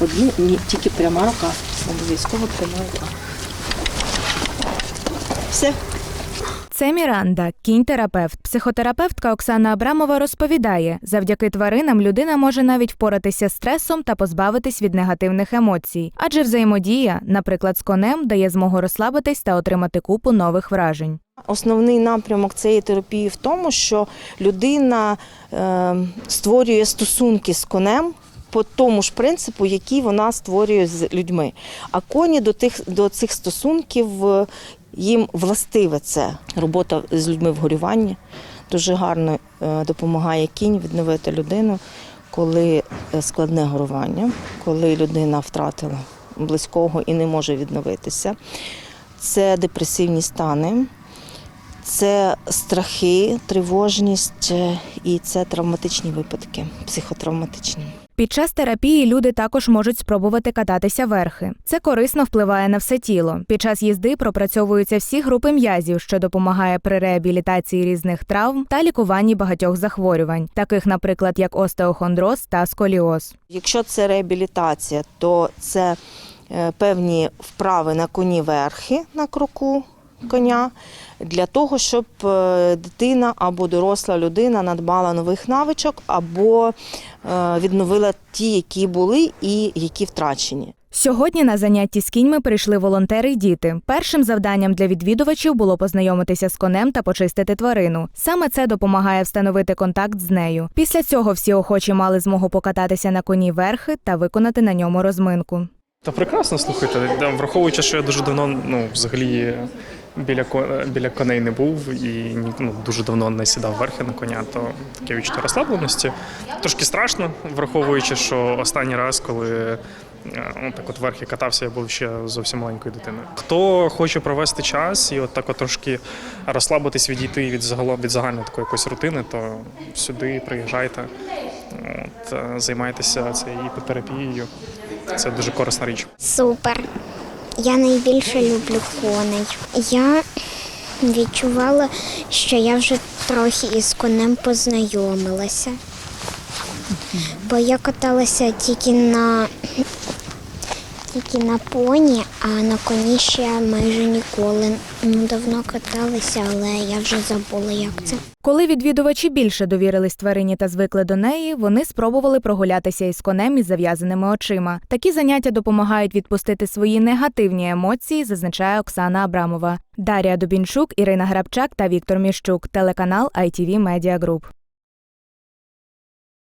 Одні ні, тільки пряма рука. Обов'язково пряма рука. Все. Це Міранда, кінь-терапевт. Психотерапевтка Оксана Абрамова розповідає, завдяки тваринам людина може навіть впоратися з стресом та позбавитись від негативних емоцій, адже взаємодія, наприклад, з конем, дає змогу розслабитись та отримати купу нових вражень. Основний напрямок цієї терапії в тому, що людина е, створює стосунки з конем по тому ж принципу, який вона створює з людьми. А коні до тих до цих стосунків е, їм властиве це робота з людьми в горюванні. Дуже гарно е, допомагає кінь відновити людину, коли е, складне горювання, коли людина втратила близького і не може відновитися. Це депресивні стани, це страхи, тривожність і це травматичні випадки, психотравматичні. Під час терапії люди також можуть спробувати кататися верхи. Це корисно впливає на все тіло. Під час їзди пропрацьовуються всі групи м'язів, що допомагає при реабілітації різних травм та лікуванні багатьох захворювань, таких, наприклад, як остеохондроз та сколіоз. Якщо це реабілітація, то це е, певні вправи на коні верхи на кроку коня для того, щоб е, дитина або доросла людина надбала нових навичок, або е, відновила ті, які були і які втрачені. Сьогодні на занятті з кіньми прийшли волонтери й діти. Першим завданням для відвідувачів було познайомитися з конем та почистити тварину. Саме це допомагає встановити контакт з нею. Після цього всі охочі мали змогу покататися на коні верхи та виконати на ньому розминку. Та прекрасно слухайте. Враховуючи, що я дуже давно ну, взагалі біля біля коней не був і ну, дуже давно не сідав верхи на коня, то таке відчуття розслабленості. Трошки страшно, враховуючи, що останній раз, коли е, ну, так от верхи катався, я був ще зовсім маленькою дитиною. Хто хоче провести час і от так от трошки розслабитись, відійти від загалом від загальної такої якоїсь рутини, то сюди приїжджайте, от, е, займайтеся цією іпотерапією. Це дуже корисна річ. Супер. Я найбільше люблю коней. Я відчувала, що я вже трохи із конем познайомилася. Бо я каталася тільки на, тільки на поні, а на коні ще майже ніколи. Ну, давно каталася, але я вже забула, як це. Коли відвідувачі більше довірились тварині та звикли до неї, вони спробували прогулятися із конем із зав'язаними очима. Такі заняття допомагають відпустити свої негативні емоції, зазначає Оксана Абрамова. Дар'я Дубінчук, Ірина Грабчак та Віктор Міщук. Телеканал ITV Media Group.